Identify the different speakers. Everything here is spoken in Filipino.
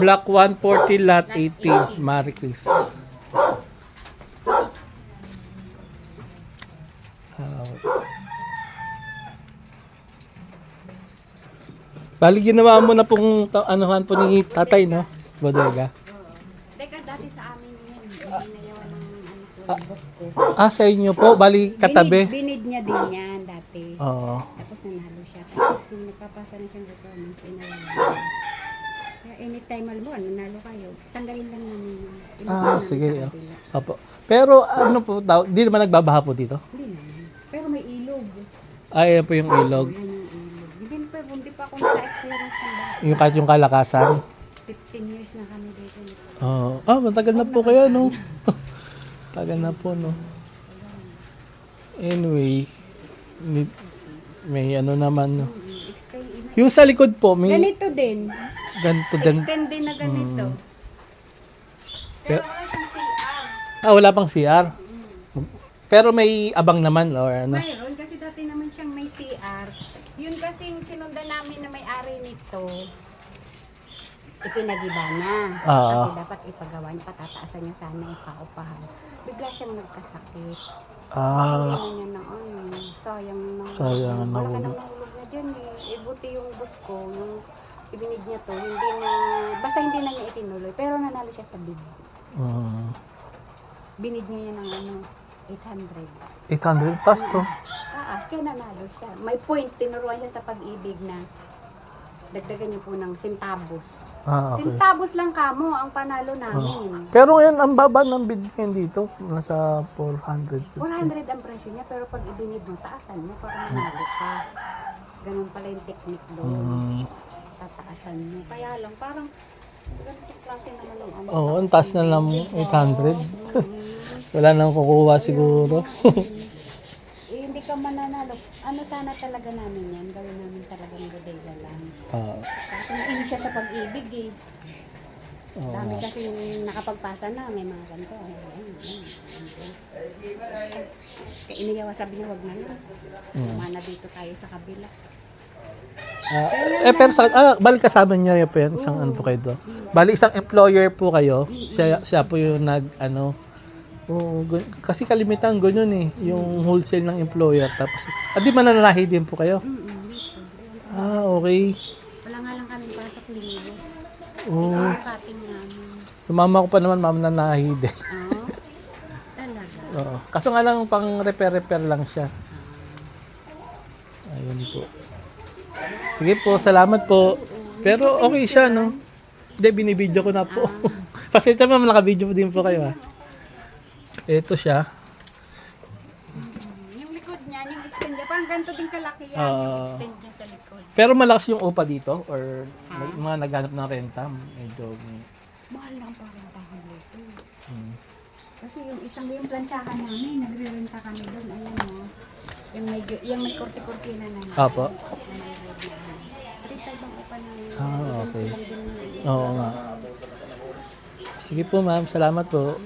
Speaker 1: Block 140, Lot 18, Maricris. Ah, Bali, ginawa mo na pong ta- anuhan po ni tatay, no? Bodega.
Speaker 2: Teka, dati sa amin yan. Binayawan ng ano ko, boss ko.
Speaker 1: Ah, sa inyo po. Bali, katabi.
Speaker 2: Binid, binid niya din yan dati.
Speaker 1: Oo.
Speaker 2: Tapos nanalo siya. Tapos nung nagpapasa na siyang requirements, inalala niya. Kaya anytime, alam mo, nanalo kayo, tanggalin lang namin
Speaker 1: Ah,
Speaker 2: namin
Speaker 1: sige.
Speaker 2: sa
Speaker 1: ah.
Speaker 2: kabila.
Speaker 1: Opo. Pero ano po, daw, di naman nagbabaha po dito?
Speaker 2: Hindi naman. Pero may ilog.
Speaker 1: Ay, ayan po yung ilog.
Speaker 2: Yan yung ilog. Hindi pa, hindi pa ako naka-experience ng bahay.
Speaker 1: Yung kahit yung kalakasan.
Speaker 2: 15 years na kami dito.
Speaker 1: Oo. ah, matagal na po kayo, no? Tagal na po, no? Anyway, ni- may ano naman, no?
Speaker 2: Mm, Extend,
Speaker 1: Yung sa likod po, may
Speaker 2: ganito din.
Speaker 1: Ganito din.
Speaker 2: Extend din na ganito.
Speaker 1: Mm.
Speaker 2: Pero wala siyang CR.
Speaker 1: Ah, wala pang CR. Pero may abang naman, or ano?
Speaker 2: Mayroon kasi dati naman siyang may CR. Yun kasi yung sinundan namin na may-ari nito, ipinagiba niya.
Speaker 1: Oo.
Speaker 2: Kasi dapat ipagawa niya, patataasan niya sana ipaupahan. Bigla siyang nagkasakit.
Speaker 1: Ah,
Speaker 2: Ano niya na ano, sayang na.
Speaker 1: Sayang na
Speaker 2: Wala ka nang nahulog na dyan eh. Eh, buti yung boss ko, yung ibinid niya to, hindi na, basta hindi na niya itinuloy. Pero nanalo siya sa bid.
Speaker 1: mm,
Speaker 2: Binid niya yan ng ano, 800.
Speaker 1: 800 tas to.
Speaker 2: Taas, kaya nanalo siya. May point, tinuruan siya sa pag-ibig na dagdagan niyo po ng centavos.
Speaker 1: Ah, okay.
Speaker 2: Centavos lang kamo ang panalo namin.
Speaker 1: Pero ngayon, ang baba ng bid ngayon dito, nasa 400.
Speaker 2: 400 ang presyo niya, pero pag ibinid mo, taasan mo para manalo ka. Ganun pala yung technique doon.
Speaker 1: Mm,
Speaker 2: Tataasan mo. Kaya lang, parang ganito klase naman yung ano.
Speaker 1: Oo, ang taas na lang 800.
Speaker 2: Mm.
Speaker 1: Wala nang kukuha siguro.
Speaker 2: eh, hindi ka mananalo. Ano sana talaga namin yan? Gawin namin talagang bodega lang.
Speaker 1: Ah,
Speaker 2: Kasi hindi siya sa pag-ibig eh.
Speaker 1: oo.
Speaker 2: Dami kasi yung nakapagpasa na, may mga ganito. Ay, ay, ay, inigawa, sabi niya, wag na lang.
Speaker 1: Mm.
Speaker 2: Kumana dito tayo sa kabila.
Speaker 1: Ah, eh, pero sa, ah, bali kasama niyo rin po yan, isang ano po kayo doon. Bali isang employer po kayo, siya, siya po yung nag, ano, oh, gun- kasi kalimitan ganyan eh, yung wholesale ng employer. Tapos, ah, di mananalahi din po kayo? Ah, okay.
Speaker 2: Wala nga lang kami pasok linggo.
Speaker 1: Oh,
Speaker 2: Yung cutting namin.
Speaker 1: yung mama ko pa naman, mama nanahi din.
Speaker 2: Oo. Talaga.
Speaker 1: Oo. Kaso nga lang, pang repair-repair lang siya. Ayun po. Sige po, salamat po. Pero okay siya, no? Hindi, binibidyo ko na po. Pasensya ma'am, nakabidyo po din po kayo, ha? Ito siya.
Speaker 2: Yung likod niya, yung extend niya, parang ganito din kalaki yan.
Speaker 1: Ah.
Speaker 2: yung extend niya sa likod.
Speaker 1: Pero malakas yung upa dito? Or may mga naghanap ng renta? Medyo...
Speaker 2: Mahal lang parang tahan dito.
Speaker 1: Hmm.
Speaker 2: Kasi yung isang yung planchahan namin, nagre-renta kami doon. Ayan mo. Yung may, yung may kurti-kurtina na na.
Speaker 1: Apo. Okay. Oo nga. Sige po ma'am, salamat po.